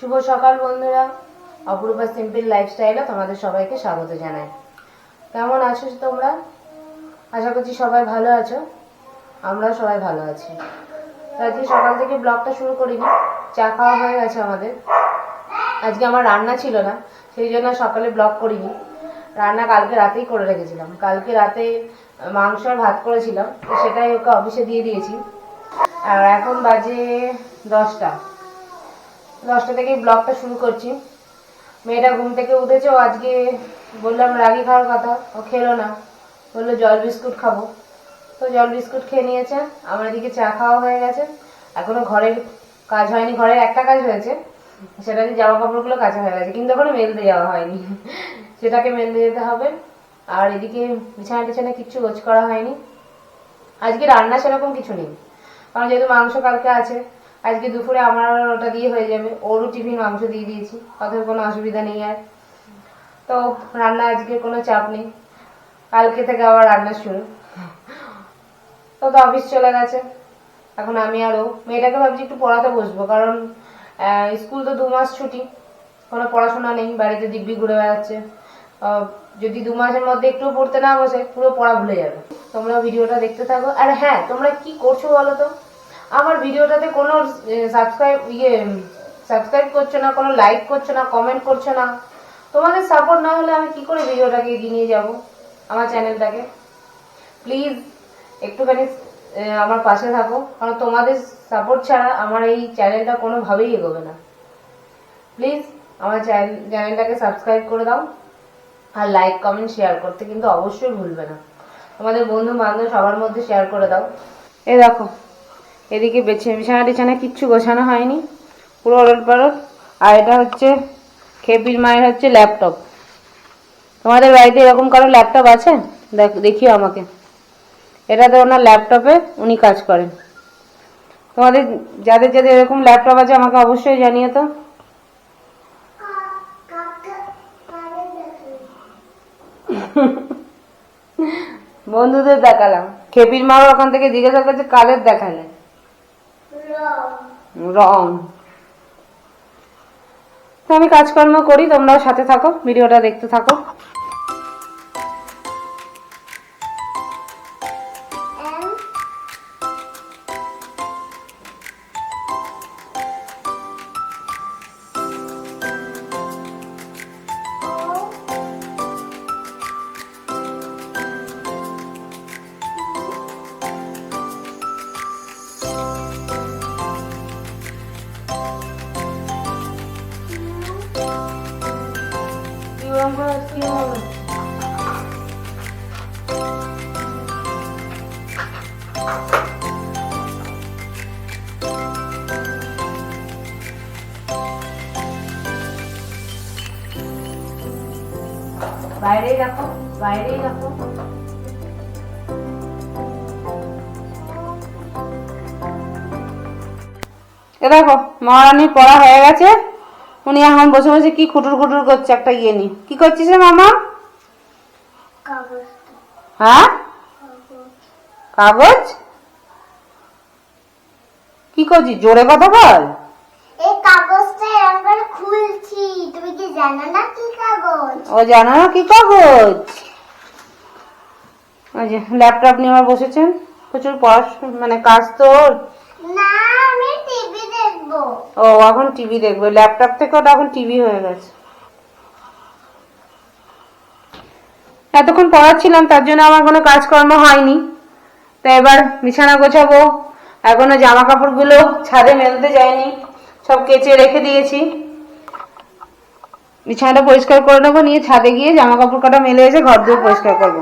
শুভ সকাল, বন্ধুরা। অপরূপা সিম্পল লাইফস্টাইলে তোমাদের সবাইকে স্বাগত জানাই। কেমন আছো তোমরা? আশা করছি সবাই ভালো আছো। আমরা সবাই ভালো আছি। আজকে সকাল থেকে ব্লগটা শুরু করিনি। চা খাওয়া হয়ে গেছে আমাদের। আজকে আমার রান্না ছিল না, সেই জন্য সকালে ব্লগ করিনি। রান্না কালকে রাতেই করে রেখেছিলাম। কালকে রাতে মাংস আর ভাত করেছিলাম, তো সেটাই ওকে অফিসে দিয়ে দিয়েছি। আর এখন বাজে দশটা। দশটা থেকে ব্লগটা শুরু করছি। মেয়েটা ঘুম থেকে উঠেছে, ও আজকে বললাম, রাগি খাওয়ার কথা, ও খেলো না। বলল, জল বিস্কুট খাব। তো জল বিস্কুট খেয়ে নিয়েছে, আমার এদিকে চা খাওয়া হয়ে গেছে। এখনও ঘরের কাজ হয়নি, ঘরের একটা কাজ হয়েছে, সেটা যে জামা কাপড়গুলো কাঁচা হয়ে গেছে, কিন্তু এখনও মেলতে যাওয়া হয়নি। সেটাকে মেলতে যেতে হবে। আর এদিকে বিছানা টিছানা কিচ্ছু গোছ করা হয়নি। আজকে রান্না সেরকম কিছু নেই, কারণ যেহেতু মাংস কালকে আছে আজকে দুপুরে আমার ওটা দিয়ে হয়ে যাবে। ওরও টিফিন মাংস দিয়ে দিয়েছি, অতএব কোনো অসুবিধা নেই আর। তো রান্না আজকে কোনো চাপ নেই। কালকে থেকে আবার রান্না শুরু। তো তো অফিস চলে গেছে। এখন আমি আরও মেয়েটাকে ভাবছি একটু পড়াতে বসবো, কারণ স্কুল তো দু মাস ছুটি। কোনো পড়াশোনা নেই, বাড়িতে দিব্যি ঘুরে বেড়াচ্ছে। যদি দু মাসের মধ্যে একটু পড়তে না বসে, পুরো পড়া ভুলে যাবে। তোমরা ভিডিওটা দেখতে থাকো। আর হ্যাঁ তোমরা কি করছ বলো তো? আমার ভিডিওটাতে কোনো সাবস্ক্রাইব ইয়ে সাবস্ক্রাইব করছ না, কোনো লাইক করছ না কমেন্ট করছ না, তোমাদের সাপোর্ট না হলে আমি কি করে ভিডিওটাকে এগিয়ে নিয়ে যাব আমার চ্যানেলটাকে প্লিজ একটুখানি আমার পাশে থাকো, কারণ তোমাদের সাপোর্ট ছাড়া আমার এই চ্যানেলটা কোনোভাবেই এগোবে না। প্লিজ আমার চ্যানেলটাকে সাবস্ক্রাইব করে দাও, আর লাইক কমেন্ট শেয়ার করতে কিন্তু অবশ্যই ভুলবে না। তোমাদের বন্ধু বান্ধব সবার মধ্যে শেয়ার করে দাও। এই দেখো। এদিকে বেছে বিছানা টিছানা কিচ্ছু গোছানো হয়নি। পুরো ওলট পালট। আর এটা হচ্ছে খেপির মায়ের হচ্ছে ল্যাপটপ। তোমাদের বাড়িতে এরকম কারও ল্যাপটপ আছে? দেখ, দেখিও আমাকে। এটাতে ওনার ল্যাপটপে উনি কাজ করেন। তোমাদের যাদের যাদের এরকম ল্যাপটপ আছে, আমাকে অবশ্যই জানিয়ে তো। বন্ধুদের দেখালাম। খেপির মাও ওখান থেকে জিজ্ঞাসা করছে কালের দেখালে? রং। তো আমি কাজকর্ম করি তোমরাও সাথে থাকো ভিডিওটা দেখতে থাকো। বাইরেই রাখো বাইরেই রাখো। এ দেখো মহারানী পড়া হয়ে গেছে। উনি এখন বসে বসে কি খুটুর খুটুর করছে একটা ইয়ে নি কি করছিস রে মামা? হ্যাঁ? কাগজ? কি করছিস? জোরে কথা বল। এই কাগজটা এরকম করে খুলছি। তুমি কি জানো না কি কাগজ? ও জানো না কি কাগজ? ওই যে ল্যাপটপ নিয়ে বসেছেন। প্রচুর পড়াশোনা মানে কাজ তো না আমি টিভি দেখব। ও এখন টিভি দেখবে। ল্যাপটপ থেকে ওটা এখন টিভি হয়ে গেছে। এতক্ষণ পড়াচ্ছিলাম তার জন্য আমার কোনো কাজকর্ম হয়নি। তো এবার বিছানা গোছাবো। এখনও জামা কাপড়গুলো ছাদে মেলতে যায়নি সব কেচে রেখে দিয়েছি। বিছানাটা পরিষ্কার করে নেব, নিয়ে ছাদে গিয়ে জামা কাপড় কটা মেলে এসে ঘর দিয়ে পরিষ্কার করব।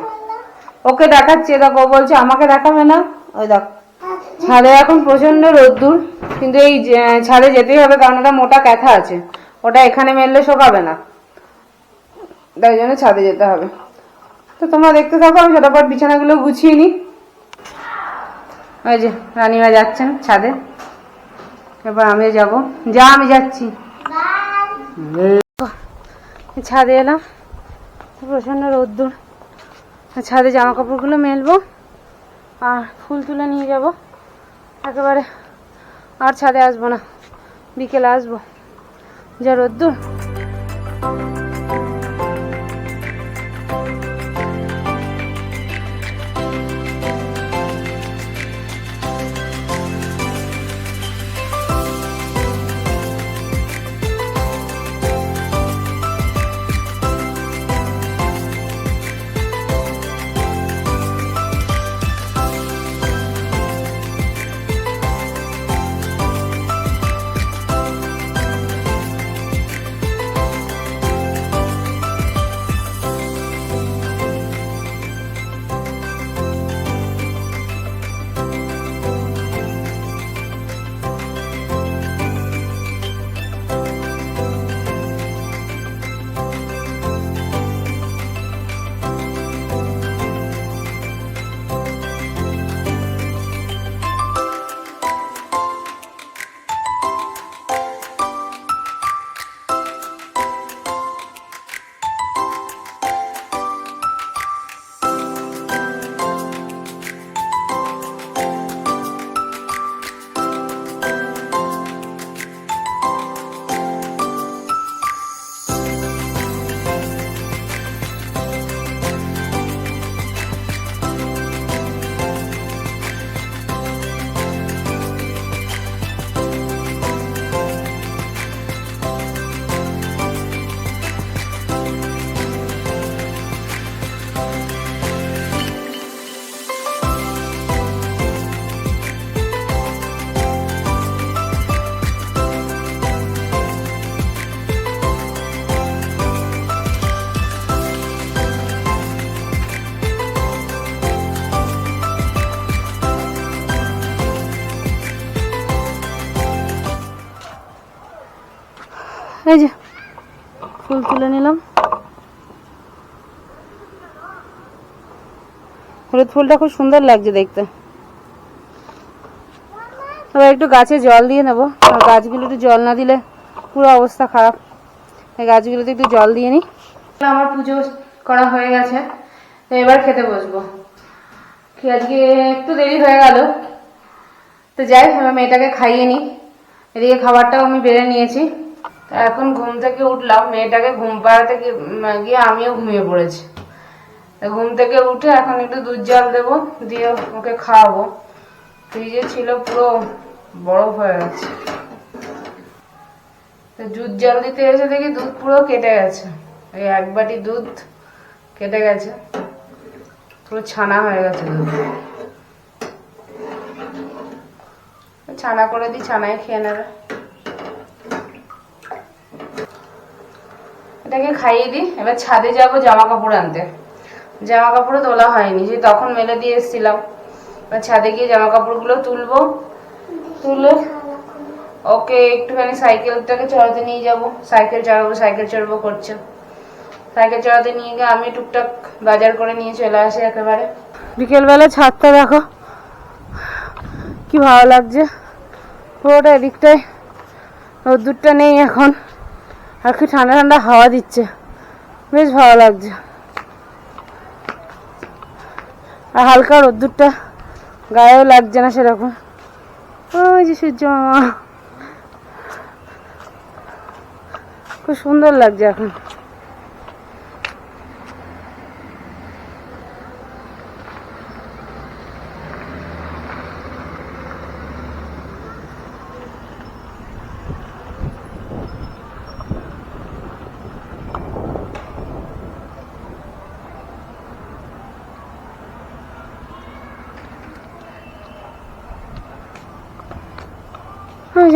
ওকে দেখাচ্ছে, দেখো বলছে, আমাকে দেখাবে না? ওই দেখো, ছাদে এখন প্রচণ্ড রোদ্দুর, কিন্তু এই ছাদে যেতেই হবে, কারণ ওটা মোটা ক্যাথা আছে। ওটা এখানে মেললে শোকাবে না। তাই জন্য ছাদে যেতে হবে। তো তোমরা দেখতে থাকো, আমি ঝটাপট বিছানাগুলো গুছিয়ে নিই। ওই যে, রানীমা যাচ্ছেন ছাদে। এবার আমি যাব। যা, আমি যাচ্ছি। ছাদে এলাম। প্রচণ্ড রোদ্দুর। ছাদে জামা কাপড়গুলো মেলবো আর ফুল তুলে নিয়ে যাব। একেবারে আর ছাদে আসব না। বিকেলে আসব। যা রোদ্দুর। ফুল তুলে নিলাম। হলুদ ফুলটা খুব সুন্দর লাগছে দেখতে। এবার একটু গাছে জল দিয়ে নেব। গাছগুলো একটু জল না দিলে পুরো অবস্থা খারাপ। গাছগুলোতে একটু জল দিয়ে নিই। আমার পুজো করা হয়ে গেছে। তো এবার খেতে বসবো। আজকে একটু দেরি হয়ে গেল। তো যাই এবার মেয়েটাকে খাইয়ে নিই। এদিকে খাবারটাও আমি বেড়ে নিয়েছি। এখন ঘুম থেকে উঠলাম, মেয়েটাকে ঘুম পাড়াতে গিয়ে- আমিও ঘুমিয়ে পড়েছি। ঘুম থেকে উঠে এখন একটু দুধ জল দেবো, দিয়ে ওকে খাওয়াবো। ফ্রিজে ছিল পুরো বরফ হয়ে গেছে। দুধ জল দিতে এসে দেখি দুধ পুরো কেটে গেছে। ওই এক বাটি দুধ কেটে গেছে। পুরো ছানা হয়ে গেছে দুধ। ছানা করে দিই ছানায় খেয়ে নেবে। এটাকে খাইয়ে দিই। এবার ছাদে যাব জামা কাপড় আনতে। জামা কাপড়ও তোলা হয়নি যে তখন মেলে দিয়ে এসেছিলাম। এবার ছাদে গিয়ে জামা কাপড়গুলো তুলবো, তুলে ওকে একটুখানি সাইকেলটাকে চড়াতে নিয়ে যাব। সাইকেল চালাবো সাইকেল চড়বো করছে। সাইকেল চড়াতে নিয়ে গিয়ে আমি টুকটাক বাজার করে নিয়ে চলে আসি একেবারে। বিকেলবেলা ছাদটা দেখো, কি ভালো লাগছে। পুরোটা এদিকটায় রোদ্দুরটা নেই এখন। আর কি ঠান্ডা ঠান্ডা হাওয়া দিচ্ছে। বেশ ভালো লাগছে। আর হালকা রোদ্দুরটা গায়েও লাগছে না সেরকম। ওই যে সূর্য মামা। খুব সুন্দর লাগছে এখন।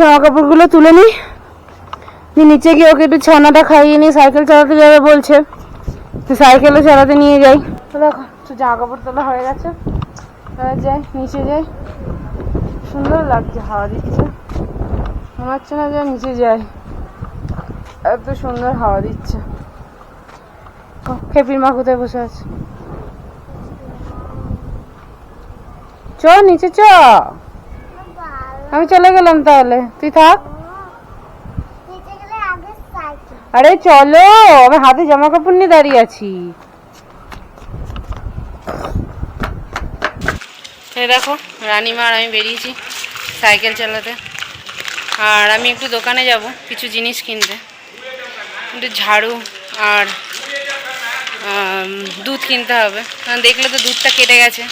জামা কাপড়গুলো তুলে নিই দিয়ে নিচে গিয়ে ওকে একটু ছানাটা খাইয়ে নিই সাইকেল চালাতে যাবে বলছে। তো সাইকেলও চালাতে নিয়ে যাই। তো দেখো, তো জামা কাপড় তোলা হয়ে গেছে। যাই, নিচে যাই। সুন্দর লাগছে, হাওয়া দিচ্ছে। মনে হচ্ছে না যে নিচে যাই। এত সুন্দর হাওয়া দিচ্ছে। খেপির মা কোথায় বসে আছে? চ নিচে চ। আমি চলে গেলাম তাহলে। তুই থাক। আরে চলো, আমি হাতে জামা কাপড় নিয়ে দাঁড়িয়ে আছি। দেখো রানিমা আর আমি বেরিয়েছি সাইকেল চালাতে। আর আমি একটু দোকানে যাব, কিছু জিনিস কিনতে। একটু ঝাড়ু আর দুধ কিনতে হবে। দেখলে তো দুধটা কেটে গেছে।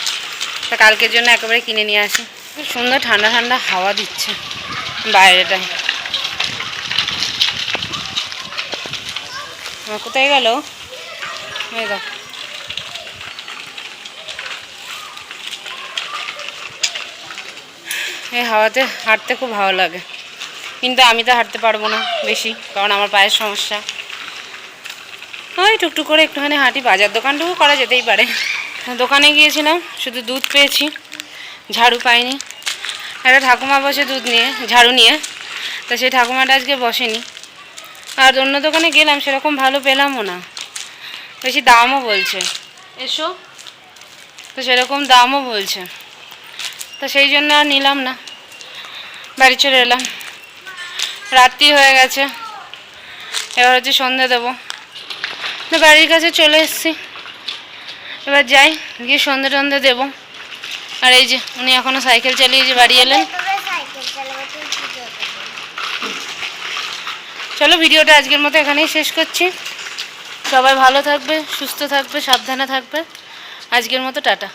তা কালকের জন্য একেবারে কিনে নিয়ে আসি। খুব সুন্দর ঠান্ডা ঠান্ডা হাওয়া দিচ্ছে বাইরেটায়। কোথায় গেল? এই হাওয়াতে হাঁটতে খুব ভালো লাগে। কিন্তু আমি তো হাঁটতে পারব না বেশি, কারণ আমার পায়ের সমস্যা। ওই টুকটুক করে একটুখানি হাঁটি, বাজার দোকানটুকু করা যেতেই পারে। দোকানে গিয়েছিলাম, শুধু দুধ পেয়েছি, ঝাড়ু পাইনি। একটা ঠাকুমা বসে দুধ নিয়ে, ঝাড়ু নিয়ে। তো সেই ঠাকুমাটা আজকে বসেনি। আর অন্য দোকানে গেলাম, সেরকম ভালো পেলামও না। বেশি দামও বলছে। এসো। তো সেরকম দামও বলছে। তো সেই জন্য আর নিলাম না। বাড়ি চলে এলাম। রাত্রি হয়ে গেছে। এবার হচ্ছে সন্ধে দেবো। তো বাড়ির কাছে চলে এসেছি। এবার যাই, গিয়ে সন্ধে টন্ধে দেবো। আর এই যে উনি এখনও সাইকেল চালিয়ে যে বাড়ি এলেন। চলো ভিডিওটা আজকের মতো এখানেই শেষ করছি। সবাই ভালো থাকবে, সুস্থ থাকবে, সাবধানে থাকবে। আজকের মতো টাটা।